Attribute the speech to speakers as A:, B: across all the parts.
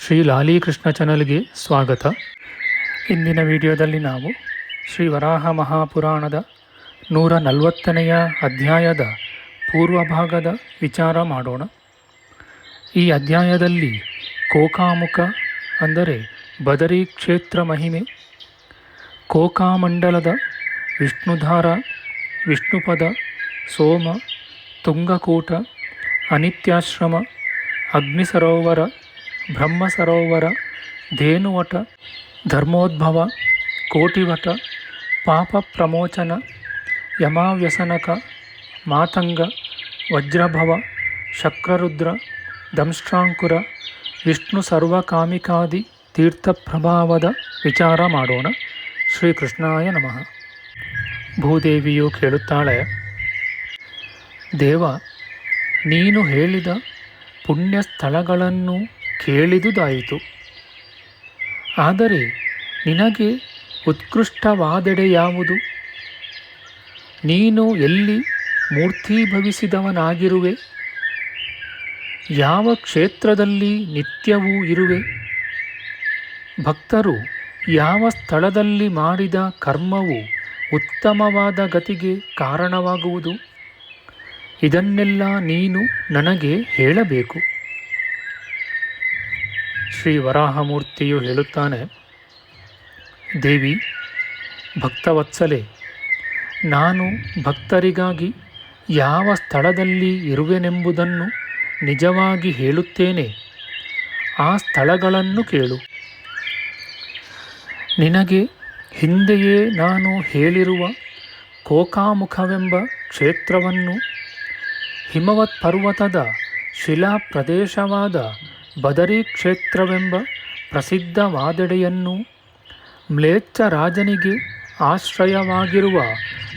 A: ಶ್ರೀ ಲಾಲೀಕೃಷ್ಣ ಚಾನಲ್ಗೆ ಸ್ವಾಗತ. ಇಂದಿನ ವಿಡಿಯೋದಲ್ಲಿ ನಾವು ಶ್ರೀ ವರಾಹ ಮಹಾಪುರಾಣದ ನೂರ ನಲವತ್ತನೆಯ ಅಧ್ಯಾಯದ ಪೂರ್ವಭಾಗದ ವಿಚಾರ ಮಾಡೋಣ. ಈ ಅಧ್ಯಾಯದಲ್ಲಿ ಕೋಕಾಮುಖ ಅಂದರೆ ಬದರಿ ಕ್ಷೇತ್ರ ಮಹಿಮೆ, ಕೋಕಾಮಂಡಲದ ವಿಷ್ಣುಧಾರ, ವಿಷ್ಣುಪದ, ಸೋಮ, ತುಂಗಕೂಟ, ಅನಿತ್ಯಾಶ್ರಮ, ಅಗ್ನಿಸರೋವರ ಬ್ರಹ್ಮಸರೋವರ, ಧೇನುವಟ, ಧರ್ಮೋದ್ಭವ, ಕೋಟಿವಟ ಪಾಪ ಪ್ರಮೋಚನ ಯಮಾವ್ಯಸನಕ, ಮಾತಂಗ, ವಜ್ರಭವ, ಶಕ್ರರುದ್ರ ದಂಷ್ಟ್ರಾಂಕುರ ವಿಷ್ಣು ಸರ್ವಕಾಮಿಕಾದಿ ತೀರ್ಥಪ್ರಭಾವದ ವಿಚಾರ ಮಾಡೋಣ. ಶ್ರೀಕೃಷ್ಣಾಯ ನಮಃ. ಭೂದೇವಿಯು ಕೇಳುತ್ತಾಳೆ, ದೇವ, ನೀನು ಹೇಳಿದ ಪುಣ್ಯ ಸ್ಥಳಗಳನ್ನು ಕೇಳಿದುದಾಯಿತು. ಆದರೆ ನಿನಗೆ ಉತ್ಕೃಷ್ಟವಾದೆಡೆ ಯಾವುದು ನೀನು ಎಲ್ಲಿ ಮೂರ್ತೀಭವಿಸಿದವನಾಗಿರುವೆ? ಯಾವ ಕ್ಷೇತ್ರದಲ್ಲಿ ನಿತ್ಯವೂ ಇರುವೆ? ಭಕ್ತರು ಯಾವ ಸ್ಥಳದಲ್ಲಿ ಮಾಡಿದ ಕರ್ಮವು ಉತ್ತಮವಾದ ಗತಿಗೆ ಕಾರಣವಾಗುವುದು? ಇದನ್ನೆಲ್ಲ ನೀನು ನನಗೆ ಹೇಳಬೇಕು. ಶ್ರೀ ವರಾಹಮೂರ್ತಿಯು ಹೇಳುತ್ತಾನೆ, ದೇವಿ, ಭಕ್ತವತ್ಸಲೆ, ನಾನು ಭಕ್ತರಿಗಾಗಿ ಯಾವ ಸ್ಥಳದಲ್ಲಿ ಇರುವೆನೆಂಬುದನ್ನು ನಿಜವಾಗಿ ಹೇಳುತ್ತೇನೆ. ಆ ಸ್ಥಳಗಳನ್ನು ಕೇಳು. ನಿನಗೆ ಹಿಂದೆಯೇ ನಾನು ಹೇಳಿರುವ ಕೋಕಾಮುಖವೆಂಬ ಕ್ಷೇತ್ರವನ್ನು ಹಿಮವತ್ ಪರ್ವತದ ಶಿಲಾ ಪ್ರದೇಶವಾದ ಬದರಿ ಕ್ಷೇತ್ರವೆಂಬ ಪ್ರಸಿದ್ಧ ಪ್ರಸಿದ್ಧವಾದೆಡೆಯನ್ನು ಮ್ಲೇಚ್ಛ ರಾಜನಿಗೆ ಆಶ್ರಯವಾಗಿರುವ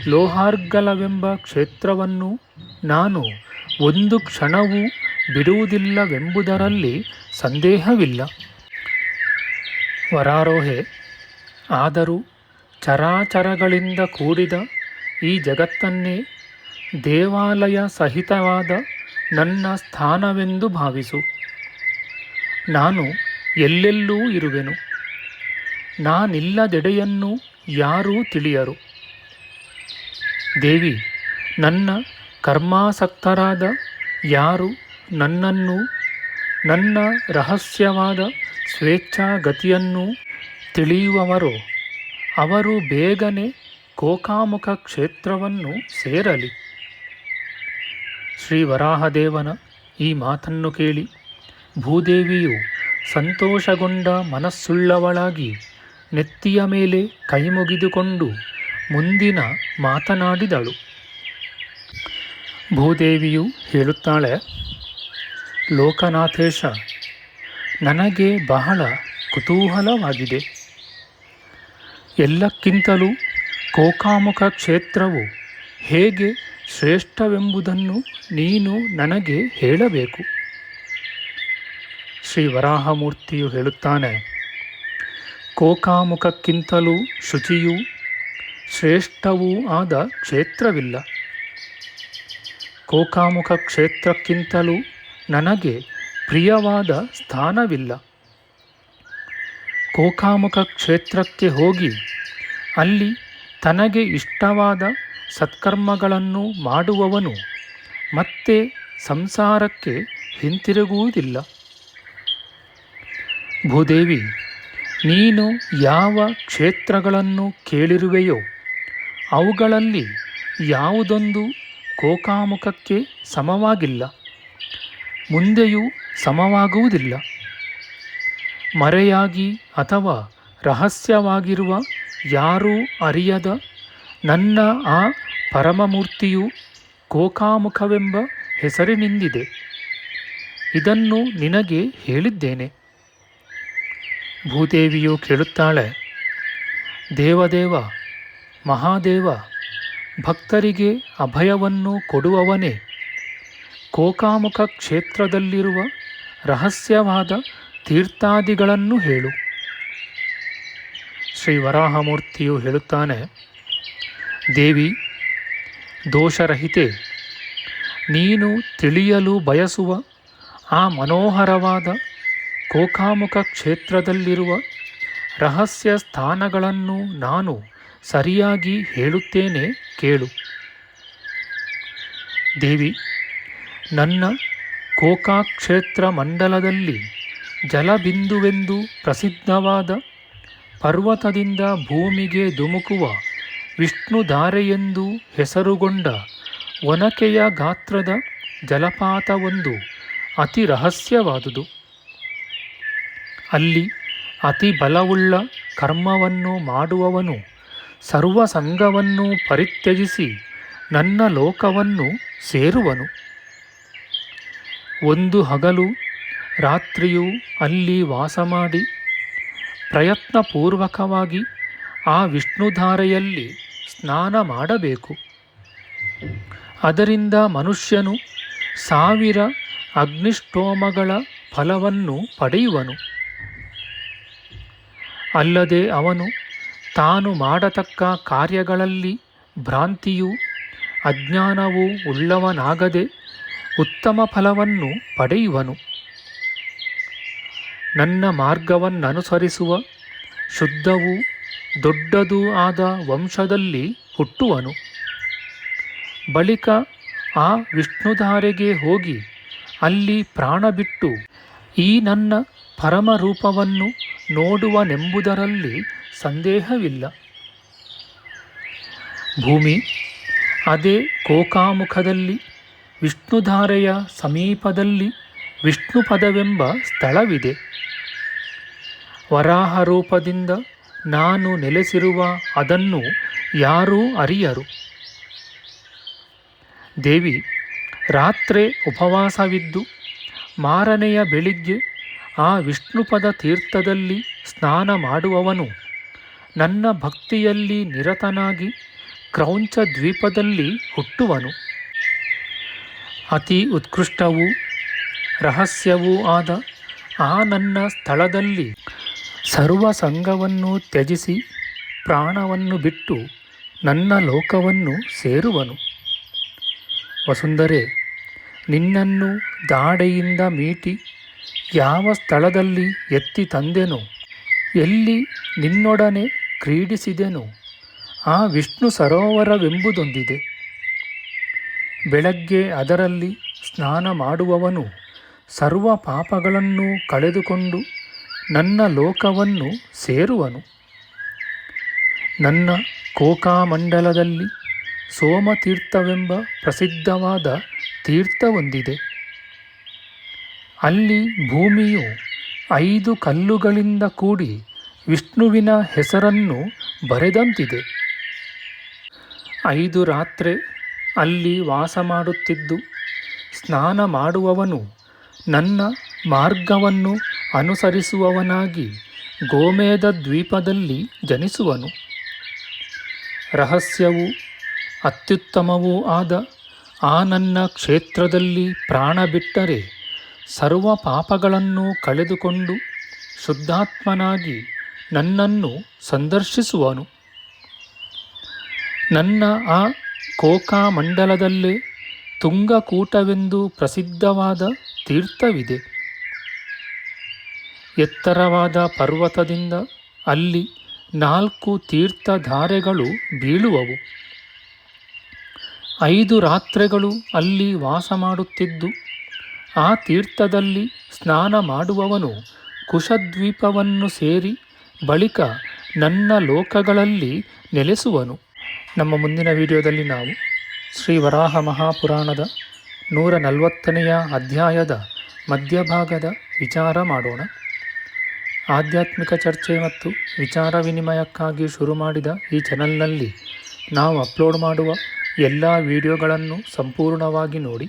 A: ಲೋಹಾರ್ಗಲವೆಂಬ ಕ್ಷೇತ್ರವನ್ನು ನಾನು ಒಂದು ಕ್ಷಣವೂ ಬಿಡುವುದಿಲ್ಲವೆಂಬುದರಲ್ಲಿ ಸಂದೇಹವಿಲ್ಲ. ವರಾರೋಹೆ, ಆದರೂ ಚರಾಚರಗಳಿಂದ ಕೂಡಿದ ಈ ಜಗತ್ತನ್ನೇ ದೇವಾಲಯ ಸಹಿತವಾದ ನನ್ನ ಸ್ಥಾನವೆಂದು ಭಾವಿಸು. ನಾನು ಎಲ್ಲೆಲ್ಲೂ ಇರುವೆನು. ನಾನಿಲ್ಲದೆಡೆಯನ್ನು ಯಾರೂ ತಿಳಿಯರು. ದೇವಿ, ನನ್ನ ಕರ್ಮಾಸಕ್ತರಾದ ಯಾರು ನನ್ನನ್ನು, ನನ್ನ ರಹಸ್ಯವಾದ ಸ್ವೇಚ್ಛಾಗತಿಯನ್ನು ತಿಳಿಯುವವರೋ, ಅವರು ಬೇಗನೆ ಕೋಕಾಮುಖ ಕ್ಷೇತ್ರವನ್ನು ಸೇರಲಿ. ಶ್ರೀ ವರಾಹದೇವನ ಈ ಮಾತನ್ನು ಕೇಳಿ ಭೂದೇವಿಯು ಸಂತೋಷಗೊಂಡ ಮನಸ್ಸುಳ್ಳವಳಾಗಿ ನೆತ್ತಿಯ ಮೇಲೆ ಕೈಮುಗಿದುಕೊಂಡು ಮುಂದಿನ ಮಾತನಾಡಿದಳು. ಭೂದೇವಿಯು ಹೇಳುತ್ತಾಳೆ, ಲೋಕನಾಥೇಶ, ನನಗೆ ಬಹಳ ಕುತೂಹಲವಾಗಿದೆ. ಎಲ್ಲಕ್ಕಿಂತಲೂ ಕೋಕಾಮುಖ ಕ್ಷೇತ್ರವು ಹೇಗೆ ಶ್ರೇಷ್ಠವೆಂಬುದನ್ನು ನೀನು ನನಗೆ ಹೇಳಬೇಕು. ಶ್ರೀ ವರಾಹಮೂರ್ತಿಯು ಹೇಳುತ್ತಾನೆ, ಕೋಕಾಮುಖಕ್ಕಿಂತಲೂ ಶುಚಿಯೂ ಶ್ರೇಷ್ಠವೂ ಆದ ಕ್ಷೇತ್ರವಿಲ್ಲ. ಕೋಕಾಮುಖ ಕ್ಷೇತ್ರಕ್ಕಿಂತಲೂ ನನಗೆ ಪ್ರಿಯವಾದ ಸ್ಥಾನವಿಲ್ಲ. ಕೋಕಾಮುಖ ಕ್ಷೇತ್ರಕ್ಕೆ ಹೋಗಿ ಅಲ್ಲಿ ತನಗೆ ಇಷ್ಟವಾದ ಸತ್ಕರ್ಮಗಳನ್ನು ಮಾಡುವವನು ಮತ್ತೆ ಸಂಸಾರಕ್ಕೆ ಹಿಂತಿರುಗುವುದಿಲ್ಲ. ಭೂದೇವಿ, ನೀನು ಯಾವ ಕ್ಷೇತ್ರಗಳನ್ನು ಕೇಳಿರುವೆಯೋ ಅವುಗಳಲ್ಲಿ ಯಾವುದೊಂದು ಕೋಕಾಮುಖಕ್ಕೆ ಸಮವಾಗಿಲ್ಲ, ಮುಂದೆಯೂ ಸಮವಾಗುವುದಿಲ್ಲ. ಮರೆಯಾಗಿ ಅಥವಾ ರಹಸ್ಯವಾಗಿರುವ ಯಾರೂ ಅರಿಯದ ನನ್ನ ಆ ಪರಮಮೂರ್ತಿಯು ಕೋಕಾಮುಖವೆಂಬ ಹೆಸರಿನಿಂದಿದೆ. ಇದನ್ನು ನಿನಗೆ ಹೇಳಿದ್ದೇನೆ. ಭೂದೇವಿಯು ಕೇಳುತ್ತಾಳೆ, ದೇವದೇವ, ಮಹಾದೇವ, ಭಕ್ತರಿಗೆ ಅಭಯವನ್ನು ಕೊಡುವವನೇ. ಕೋಕಾಮುಖ ಕ್ಷೇತ್ರದಲ್ಲಿರುವ ರಹಸ್ಯವಾದ ತೀರ್ಥಾದಿಗಳನ್ನು ಹೇಳು. ಶ್ರೀ ವರಾಹಮೂರ್ತಿಯು ಹೇಳುತ್ತಾನೆ, ದೇವಿ, ದೋಷರಹಿತೆ, ನೀನು ತಿಳಿಯಲು ಬಯಸುವ ಆ ಮನೋಹರವಾದ ಕೋಕಾಮುಖ ಕ್ಷೇತ್ರದಲ್ಲಿರುವ ರಹಸ್ಯ ಸ್ಥಾನಗಳನ್ನು ನಾನು ಸರಿಯಾಗಿ ಹೇಳುತ್ತೇನೆ ಕೇಳು. ದೇವಿ, ನನ್ನ ಕೋಕಾಕ್ಷೇತ್ರ ಮಂಡಲದಲ್ಲಿ ಜಲಬಿಂದುವೆಂದು ಪ್ರಸಿದ್ಧವಾದ ಪರ್ವತದಿಂದ ಭೂಮಿಗೆ ಧುಮುಕುವ ವಿಷ್ಣುಧಾರೆಯೆಂದು ಹೆಸರುಗೊಂಡ ಒನಕೆಯ ಗಾತ್ರದ ಜಲಪಾತವೊಂದು ಅತಿ ರಹಸ್ಯವಾದುದು ಅಲ್ಲಿ ಅತಿ ಬಲವುಳ್ಳ ಕರ್ಮವನ್ನು ಮಾಡುವವನು ಸರ್ವ ಸಂಘವನ್ನು ಪರಿತ್ಯಜಿಸಿ ನನ್ನ ಲೋಕವನ್ನು ಸೇರುವನು. ಒಂದು ಹಗಲು ರಾತ್ರಿಯೂ ಅಲ್ಲಿ ವಾಸ ಮಾಡಿ ಪ್ರಯತ್ನಪೂರ್ವಕವಾಗಿ ಆ ವಿಷ್ಣುಧಾರೆಯಲ್ಲಿ ಸ್ನಾನ ಮಾಡಬೇಕು. ಅದರಿಂದ ಮನುಷ್ಯನು ಸಾವಿರ ಅಗ್ನಿಷ್ಟೋಮಗಳ ಫಲವನ್ನು ಪಡೆಯುವನು. ಅಲ್ಲದೆ ಅವನು ತಾನು ಮಾಡತಕ್ಕ ಕಾರ್ಯಗಳಲ್ಲಿ ಭ್ರಾಂತಿಯೂ ಅಜ್ಞಾನವೂ ಉಳ್ಳವನಾಗದೆ ಉತ್ತಮ ಫಲವನ್ನು ಪಡೆಯುವನು. ನನ್ನ ಮಾರ್ಗವನ್ನನುಸರಿಸುವ ಶುದ್ಧವೂ ದೊಡ್ಡದೂ ಆದ ವಂಶದಲ್ಲಿ ಹುಟ್ಟುವನು. ಬಳಿಕ ಆ ವಿಷ್ಣುಧಾರೆಗೆ ಹೋಗಿ ಅಲ್ಲಿ ಪ್ರಾಣ ಬಿಟ್ಟು ಈ ನನ್ನ ಪರಮರೂಪವನ್ನು ನೋಡುವನೆಂಬುದರಲ್ಲಿ ಸಂದೇಹವಿಲ್ಲ. ಭೂಮಿ, ಅದೇ ಕೋಕಾಮುಖದಲ್ಲಿ, ವಿಷ್ಣುಧಾರೆಯ ಸಮೀಪದಲ್ಲಿ ವಿಷ್ಣು ಪದವೆಂಬ ಸ್ಥಳವಿದೆ. ವರಾಹ ರೂಪದಿಂದ ನಾನು ನೆಲೆಸಿರುವ ಅದನ್ನು ಯಾರೂ ಅರಿಯರು. ದೇವಿ, ರಾತ್ರೆ ಉಪವಾಸವಿದ್ದು, ಮಾರನೆಯ ಬೆಳಿಗ್ಗೆ ಆ ವಿಷ್ಣುಪದ ತೀರ್ಥದಲ್ಲಿ ಸ್ನಾನ ಮಾಡುವವನು ನನ್ನ ಭಕ್ತಿಯಲ್ಲಿ ನಿರತನಾಗಿ ಕ್ರೌಂಚ ದ್ವೀಪದಲ್ಲಿ ಹುಟ್ಟುವನು. ಅತಿ ಉತ್ಕೃಷ್ಟವೂ ರಹಸ್ಯವೂ ಆದ ಆ ನನ್ನ ಸ್ಥಳದಲ್ಲಿ ಸರ್ವ ಸಂಘವನ್ನು ತ್ಯಜಿಸಿ ಪ್ರಾಣವನ್ನು ಬಿಟ್ಟು ನನ್ನ ಲೋಕವನ್ನು ಸೇರುವನು. ವಸುಂಧರೆ, ನಿನ್ನನ್ನು ದಾಡೆಯಿಂದ ಮೀಟಿ ಯಾವ ಸ್ಥಳದಲ್ಲಿ ಎತ್ತಿ ತಂದೆನು, ಎಲ್ಲಿ ನಿನ್ನೊಡನೆ ಕ್ರೀಡಿಸಿದೆನು, ಆ ವಿಷ್ಣು ಸರೋವರವೆಂಬುದೊಂದಿದೆ. ಬೆಳಗ್ಗೆ ಅದರಲ್ಲಿ ಸ್ನಾನ ಮಾಡುವವನು ಸರ್ವ ಪಾಪಗಳನ್ನು ಕಳೆದುಕೊಂಡು ನನ್ನ ಲೋಕವನ್ನು ಸೇರುವನು. ನನ್ನ ಕೋಕಾಮಂಡಲದಲ್ಲಿ ಸೋಮತೀರ್ಥವೆಂಬ ಪ್ರಸಿದ್ಧವಾದ ತೀರ್ಥವೊಂದಿದೆ ಅಲ್ಲಿ ಭೂಮಿಯು ಐದು ಕಲ್ಲುಗಳಿಂದ ಕೂಡಿ ವಿಷ್ಣುವಿನ ಹೆಸರನ್ನು ಬರೆದಂತಿದೆ. ಐದು ರಾತ್ರಿ ಅಲ್ಲಿ ವಾಸ ಮಾಡುತ್ತಿದ್ದು ಸ್ನಾನ ಮಾಡುವವನು ನನ್ನ ಮಾರ್ಗವನ್ನು ಅನುಸರಿಸುವವನಾಗಿ ಗೋಮೇದ ದ್ವೀಪದಲ್ಲಿ ಜನಿಸುವನು. ರಹಸ್ಯವೂ ಅತ್ಯುತ್ತಮವೂ ಆದ ಆ ನನ್ನ ಕ್ಷೇತ್ರದಲ್ಲಿ ಪ್ರಾಣ ಬಿಟ್ಟರೆ ಸರ್ವ ಪಾಪಗಳನ್ನು ಕಳೆದುಕೊಂಡು ಶುದ್ಧಾತ್ಮನಾಗಿ ನನ್ನನ್ನು ಸಂದರ್ಶಿಸುವನು. ನನ್ನ ಆ ಕೋಕಾ ಮಂಡಲದಲ್ಲೇ ತುಂಗಕೂಟವೆಂದು ಪ್ರಸಿದ್ಧವಾದ ತೀರ್ಥವಿದೆ. ಎತ್ತರವಾದ ಪರ್ವತದಿಂದ ಅಲ್ಲಿ ನಾಲ್ಕು ತೀರ್ಥಧಾರೆಗಳು ಬೀಳುವವು. ಐದು ರಾತ್ರಿಗಳು ಅಲ್ಲಿ ವಾಸ ಮಾಡುತ್ತಿದ್ದು ಆ ತೀರ್ಥದಲ್ಲಿ ಸ್ನಾನ ಮಾಡುವವನು ಕುಶದ್ವೀಪವನ್ನು ಸೇರಿ ಬಳಿಕ ನನ್ನ ಲೋಕಗಳಲ್ಲಿ ನೆಲೆಸುವನು. ನಮ್ಮ ಮುಂದಿನ ವಿಡಿಯೋದಲ್ಲಿ ನಾವು ಶ್ರೀ ವರಾಹ ಮಹಾಪುರಾಣದ ನೂರ ನಲವತ್ತನೆಯ ಅಧ್ಯಾಯದ ಮಧ್ಯಭಾಗದ ವಿಚಾರ ಮಾಡೋಣ. ಆಧ್ಯಾತ್ಮಿಕ ಚರ್ಚೆ ಮತ್ತು ವಿಚಾರ ವಿನಿಮಯಕ್ಕಾಗಿ ಶುರು ಮಾಡಿದ ಈ ಚಾನಲ್ನಲ್ಲಿ ನಾವು ಅಪ್ಲೋಡ್ ಮಾಡುವ ಎಲ್ಲ ವಿಡಿಯೋಗಳನ್ನು ಸಂಪೂರ್ಣವಾಗಿ ನೋಡಿ.